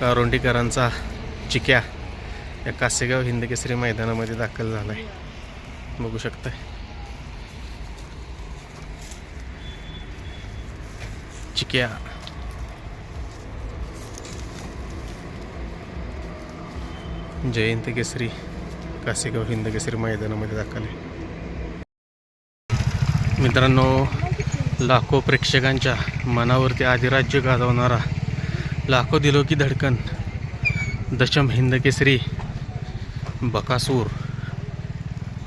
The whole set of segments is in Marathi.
कारोंडीकरांचा चिक्या या कासेगाव हिंदकेसरी मैदानामध्ये दाखल झाला आहे बघू शकताय. चिक्या. जयंत केसरी कासेगाव हिंदकेसरी मैदानामध्ये दाखल आहे. मित्रांनो लाखो प्रेक्षकांच्या मनावरती अधिराज्य गाजवणारा लाखो दिलो की धडकन। दशम हिंद केसरी बकासूर।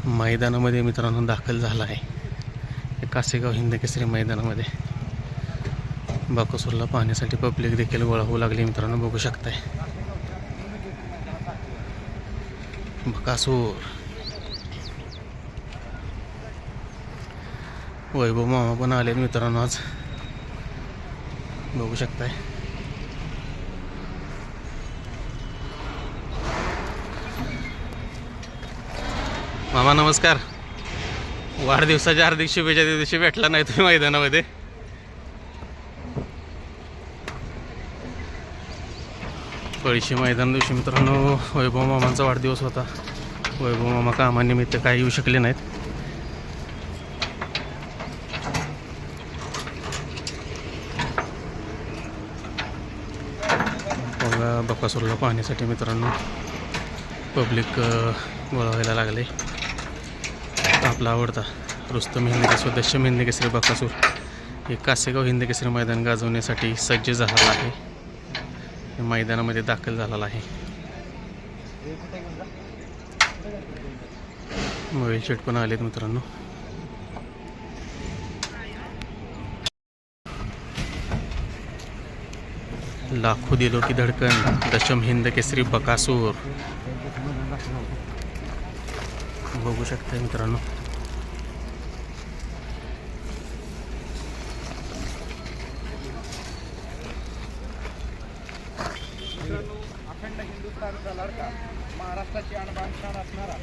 मैदानामध्ये मित्रांनो दाखल झाला आहे. कासेगाव हिंद केसरी मैदानामध्ये. बकासूरला पाहण्यासाठी पब्लिक देखील गोळा होऊ लागली मित्रांनो बघू शकताय. बकासूर. वैभव मामा पण आले मित्रांनो आज. बघू शकताय. मामा नमस्कार. वाढदिवसाच्या हार्दिक शुभेच्छा त्या दिवशी भेटला नाही तुम्ही मैदानामध्ये. पळशी मैदान दिवशी मित्रांनो वैभव मामांचा वाढदिवस होता. वैभव मामा कामानिमित्त काही येऊ शकले नाहीत. बघा बकासूरला पाहण्यासाठी मित्रांनो पब्लिक गोळा व्हायला लागले. आपला आवडता रुस्तम हिंदकेसरी दशम हिंदकेसरी बकासूर. हे कासेगाव हिंदकेसरी मैदान गाजवण्यासाठी सज्ज झालेला आहे. मैदानामध्ये दाखल झालेला आहे. मोबाईल शेट पण आलेत मित्रांनो. लाखो दिलो की धडकन दशम हिंद केसरी बकासूर. बघू शकता मित्रांनो. राजस्थानचा हिंदुस्थानचा लडका महाराष्ट्राची आणबाण असणारा